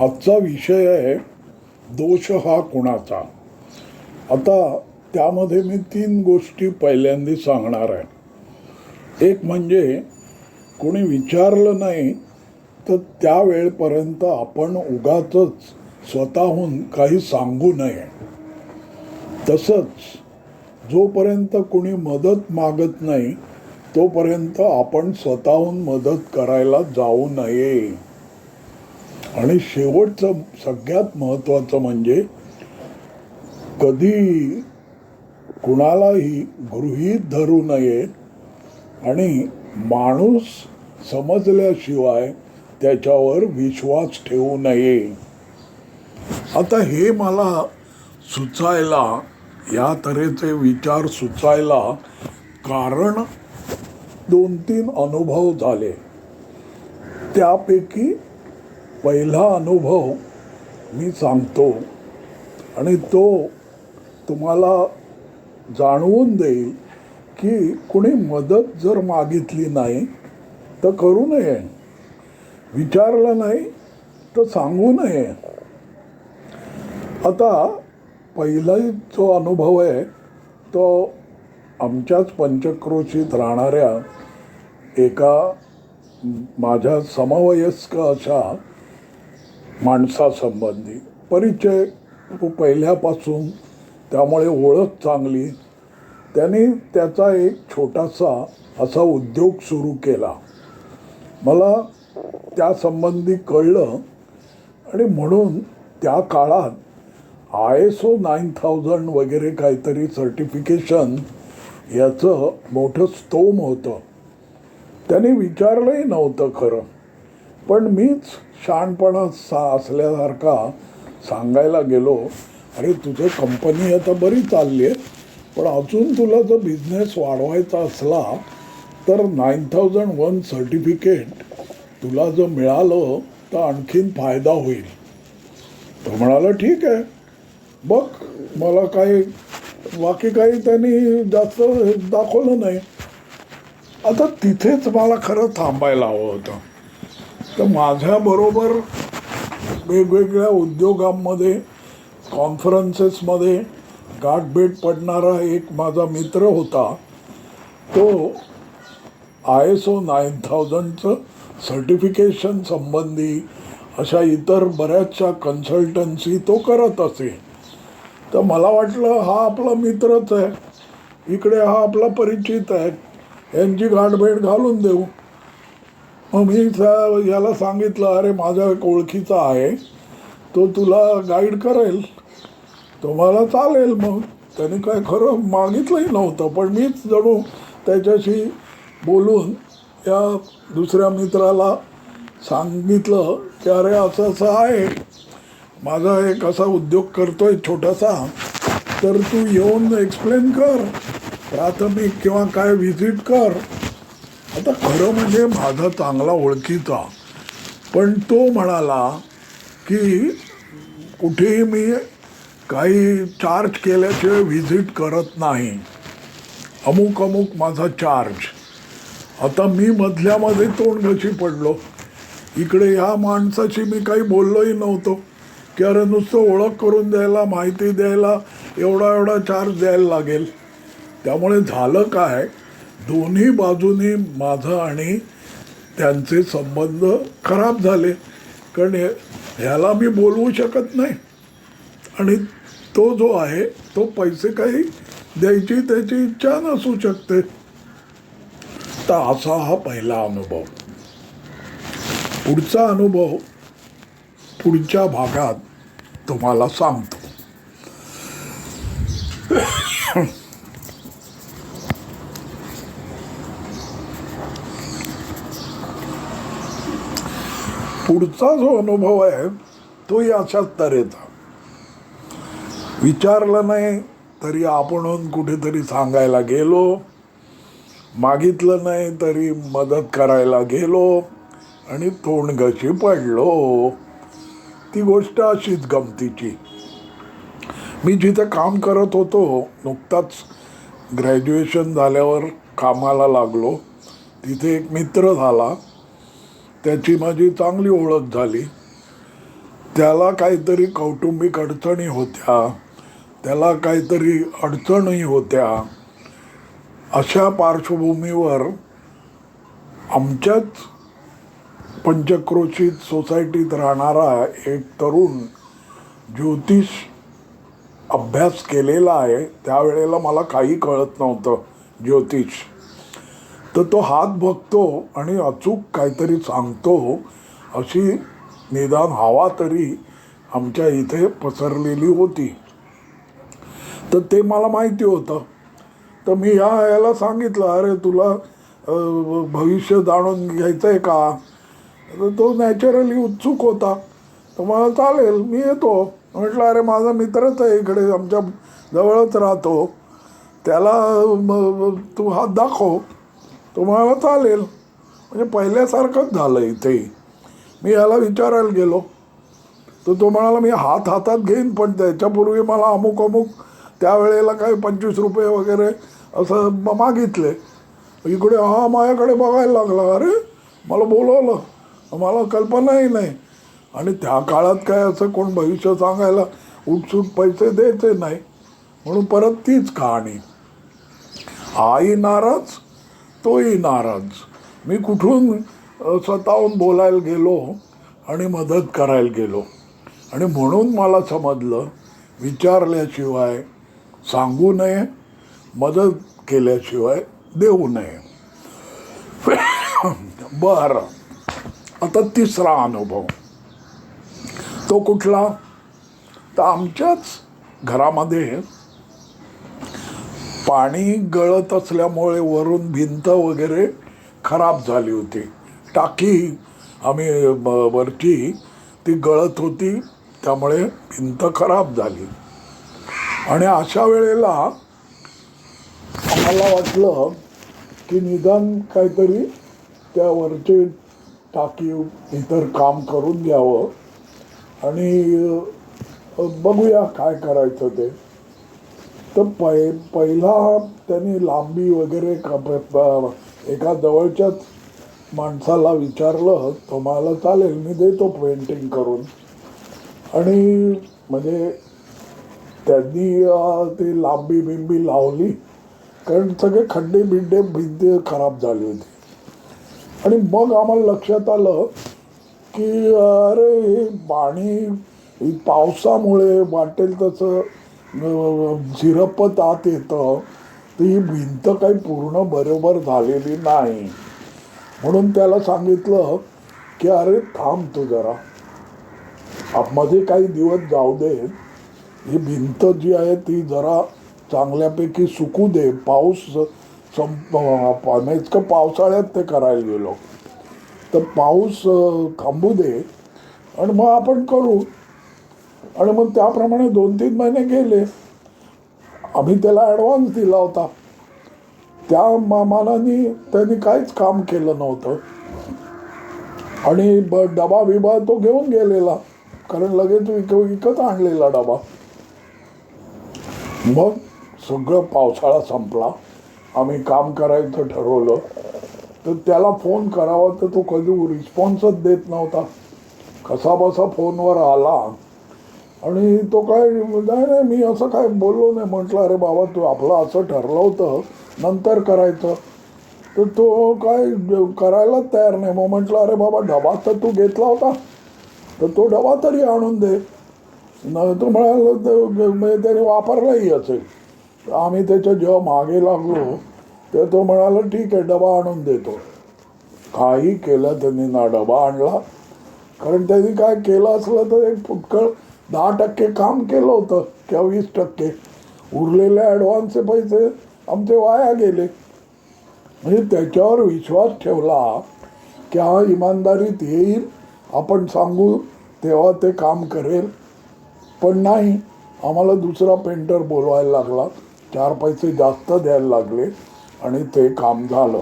आजचा विषय आहे दोष हा कुणाचा? आता त्यामध्ये मी तीन गोष्टी पहिल्यांदा सांगणार आहे. एक म्हणजे कोणी विचारलं नाही तर त्यावेळेपर्यंत आपण उगाच स्वतःहून काही सांगू नये. तसंच जोपर्यंत कोणी मदत मागत नाही तोपर्यंत आपण स्वतःहून मदत करायला जाऊ नये. आणि शेवटचं सगळ्यात महत्त्वाचं म्हणजे कधी कुणालाही गृहीत धरू नये आणि माणूस समजल्याशिवाय त्याच्यावर विश्वास ठेवू नये. आता हे मला सुचायला या तऱ्हेचे विचार सुचायला कारण दोन तीन अनुभव झाले. त्यापैकी पहिला अनुभव मी सांगतो. आणि तो तुम्हाला जाणवून देईल की कुणी मदत जर मागितली नाही तर करू नये. विचारलं नाही तर सांगू नये. आता पहिला जो अनुभव आहे तो आमच्याच पंचक्रोशीत राहणाऱ्या एका माझ्या समवयस्क अशा माणसासंबंधी. परिचय पहिल्यापासून त्यामुळे ओळख चांगली. त्याने त्याचा एक छोटासा असा उद्योग सुरू केला. मला त्यासंबंधी कळलं आणि म्हणून त्या काळात I S O nine thousand वगैरे काहीतरी सर्टिफिकेशन याचं मोठं स्तोम होतं. त्याने विचारलंही नव्हतं खरं. पण मीच शहाणपणा सा असल्यासारखा सांगायला गेलो अरे तुझं कंपनी आता बरी चालली आहे पण अजून तुला जर बिझनेस वाढवायचा असला तर नाईन थाउजंड वन सर्टिफिकेट तुला जर मिळालं तर आणखीन फायदा होईल. तो म्हणाला ठीक आहे बघ मला काही बाकी काही त्यांनी जास्त दाखवलं नाही. आता तिथेच मला खरं थांबायला हवं होतं. तर माझ्याबरोबर वेगवेगळ्या उद्योगांमध्ये कॉन्फरन्सेसमध्ये गाठभेट पडणारा एक माझा मित्र होता. तो आय एस ओ नाईन थाउजंडचं सर्टिफिकेशन संबंधी अशा इतर बऱ्याचशा कन्सल्टन्सी तो करत असे. तर मला वाटलं हा आपला मित्रच आहे. इकडे हा आपला परिचित आहे. यांची गाठभेट घालून देऊ. मग मी त्या याला सांगितलं अरे माझ्या एक ओळखीचा आहे. तो तुला गाईड करेल. तुम्हाला चालेल. मग त्याने काय खरं मागितलंही नव्हतं पण मीच जणू त्याच्याशी बोलून या दुसऱ्या मित्राला सांगितलं की अरे असं असं आहे. माझा एक असा उद्योग करतोय छोटासा. तर तू येऊन एक्सप्लेन कर. प्राथमिक किंवा काय व्हिजिट कर. आता खरं म्हणजे माझा चांगला ओळखीचा. पण तो म्हणाला की कुठेही मी काही चार्ज केल्याशिवाय व्हिजिट करत नाही. अमुक अमुक माझा चार्ज आता मी मधल्यामध्ये तोंड घशी पडलो. इकडे ह्या माणसाशी मी काही बोललोही नव्हतो. की अरे नुसतं ओळख करून द्यायला माहिती द्यायला एवढा एवढा चार्ज द्यायला लागेल. त्यामुळे झालं काय? दोन्ही बाजूनी माझं आणि त्यांचे संबंध खराब झाले. कारण ह्याला मी बोलवू शकत नाही. आणि तो जो आहे तो पैसे काही द्यायची त्याची इच्छा नसू शकते. तर असा हा पहिला अनुभव. पुढचा अनुभव पुढच्या भागात तुम्हाला सांगतो. पुढचा जो अनुभव आहे तोही अशाच तऱ्हेचा विचारलं नाही तरी आपणहून कुठेतरी सांगायला गेलो. मागितलं नाही तरी मदत करायला गेलो आणि तोंडघशी पडलो. ती गोष्ट अशीच गमतीची. मी जिथे काम करत होतो नुकताच ग्रॅज्युएशन झाल्यावर कामाला लागलो. तिथे एक मित्र झाला. त्याची माझी चांगली ओळख झाली. त्याला काहीतरी कौटुंबिक अडचणी होत्या. त्याला काहीतरी अडचणी होत्या. अशा पार्श्वभूमीवर आमच्याच पंचक्रोशीत सोसायटीत राहणारा एक तरुण ज्योतिष अभ्यास केलेला आहे. त्यावेळेला मला काही कळत नव्हतं. ज्योतिष तर तो हात बघतो आणि अचूक काहीतरी सांगतो. अशी निदान हवा तरी आमच्या इथे पसरलेली होती. तर ते मला माहिती होतं. तर मी ह्या याला सांगितलं अरे तुला भविष्य जाणून घ्यायचं आहे का? तर तो नॅचरली उत्सुक होता. तर मला चालेल मी येतो. म्हटलं अरे माझा मित्रच आहे इकडे आमच्या जवळच राहतो. त्याला तू हात दाखव. तुम्हाला चालेल. म्हणजे पहिल्यासारखंच झालं इथे. मी याला विचारायला गेलो. तर तो म्हणाला मी हात हातात घेईन पण त्याच्यापूर्वी मला अमुक अमुक त्यावेळेला काही पंचवीस रुपये वगैरे असं मागितले. इकडे हा माझ्याकडे बघायला लागला. अरे मला बोलवलं. मला कल्पनाही नाही. आणि त्या काळात काय असं कोण भविष्य सांगायला उठसूट पैसे द्यायचे नाही. म्हणून परत तीच कहाणी. आई नाराज तोही नाराज. मी कुठून स्वतःहून बोलायला गेलो आणि मदत करायला गेलो. आणि म्हणून मला समजलं विचारल्याशिवाय सांगू नये मदत केल्याशिवाय देऊ नये. बरं. आता तिसरा अनुभव. तो कुठला? तर आमच्याच घरामध्ये पाणी गळत असल्यामुळे वरून भिंत वगैरे खराब झाली होती. टाकी आम्ही वरची ती गळत होती त्यामुळे भिंत खराब झाली. आणि अशा वेळेला आम्हाला वाटलं की निदान काहीतरी त्या वरचे टाकी इतर काम करून घ्यावं आणि बघूया काय करायचं ते. तर पै पहिला त्यांनी लांबी वगैरे क- एका जवळच्याच माणसाला विचारलं तुम्हाला मला चालेल मी देतो पेंटिंग करून. आणि म्हणजे त्यांनी ती लांबी बिंबी लावली कारण सगळे खड्डे बिड्डे भिंती खराब झाली होती. आणि मग आम्हाला लक्षात आलं की अरे हे पाणी पावसामुळे वाटेल तसं झिरपत आत येतं. तर ही भिंत काही पूर्ण बरोबर झालेली नाही. म्हणून त्याला सांगितलं की अरे थांब तू जरा. आतमध्ये काही दिवस जाऊ दे. ही भिंत जी आहे ती जरा चांगल्यापैकी सुकू दे. पाऊस संप इतकं पावसाळ्यात ते करायला गेलो. तर पाऊस थांबू दे. आणि मग आपण करू. आणि मग त्याप्रमाणे दोन तीन महिने गेले. आम्ही त्याला ॲडव्हान्स दिला होता. त्या मा- मानाने त्यांनी काहीच काम केलं नव्हतं. आणि ब डबा बिबा तो घेऊन गेलेला. कारण लगेच विक विकत आणलेला डबा. मग सगळं पावसाळा संपला. आम्ही काम करायचं ठरवलं. तर त्याला फोन करावा तर तो कधी रिस्पॉन्सच देत नव्हता. कसा बसा फोनवर आला. आणि तो काय नाही नाही मी असं काय बोललो नाही म्हटलं अरे बाबा तू आपलं असं ठरलं होतं नंतर करायचं. तर तो काय करायलाच तयार नाही. मग म्हटलं अरे बाबा डबा तर तू घेतला होता तर तो डबा तरी आणून दे. न तो म्हणाला "तो- म्हणजे त्याने वापरलाही असेल. आम्ही त्याच्या जेव्हा मागे लागलो तर तो म्हणाला ठीक आहे डबा आणून देतो. काही केलं त्यांनी ना डबा आणला. कारण त्यांनी काय केलं असलं तर एक फुटकळ दहा टक्के काम केलं होतं किंवा वीस टक्के. उरलेले ॲडव्हान्सचे पैसे आमचे वाया गेले. म्हणजे त्याच्यावर विश्वास ठेवला की हा इमानदारीत येईल आपण सांगू तेव्हा ते काम करेल. पण नाही आम्हाला दुसरा पेंटर बोलवायला लागला. चार पैसे जास्त द्यायला लागले आणि ते काम झालं.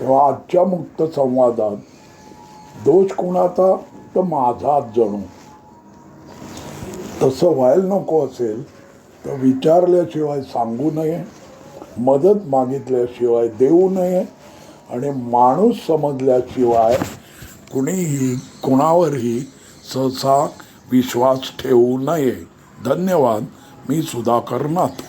तेव्हा आजच्या मुक्त संवादात दोष कुणाचा? तर माझाच जणू. तसं व्हायला नको असेल तर विचारल्याशिवाय सांगू नये मदत मागितल्याशिवाय देऊ नये आणि माणूस समजल्याशिवाय कुणीही कुणावरही सहसा विश्वास ठेवू नये. धन्यवाद. मी सुधाकर नाथ